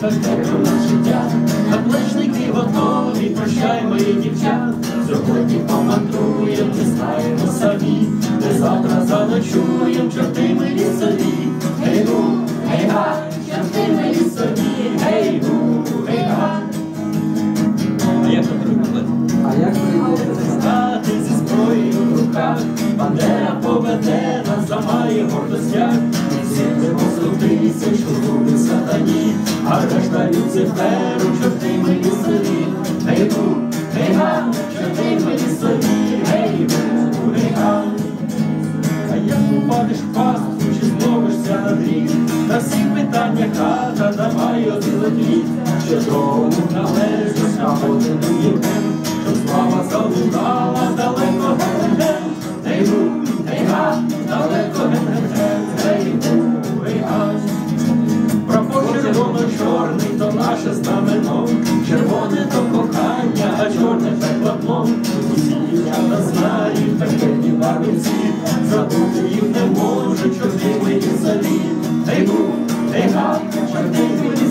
Так життя, наплечники готові, прощай, мої дівчат. Сьогодні помандруєм, не знаємо самі, де завтра заночуєм, чорти ми лісові. Гей, гу, гей, га, чорти ми лісові, гей, гу, гей, га. А як то друге? А як прийдете? Стати зі зброєю в руках, Бандера поведе нас, замає гордостях, тисяч у сатані, а решта Люциферу, чорти ми лісові, гей гу, гей га, чорти ми лісові, гей гу, гей га. А як упадеш в пастку, чи зловишся на дріт, на всі питання хата, давай один одвіт, що дому належить, а годину їдем, наше знамено, червоне то кохання, а чорне пекло Усі дівчата знають, пекельні барвінці, забути їх не може, чорти мені залі. Ей гу, ей га, чорний гей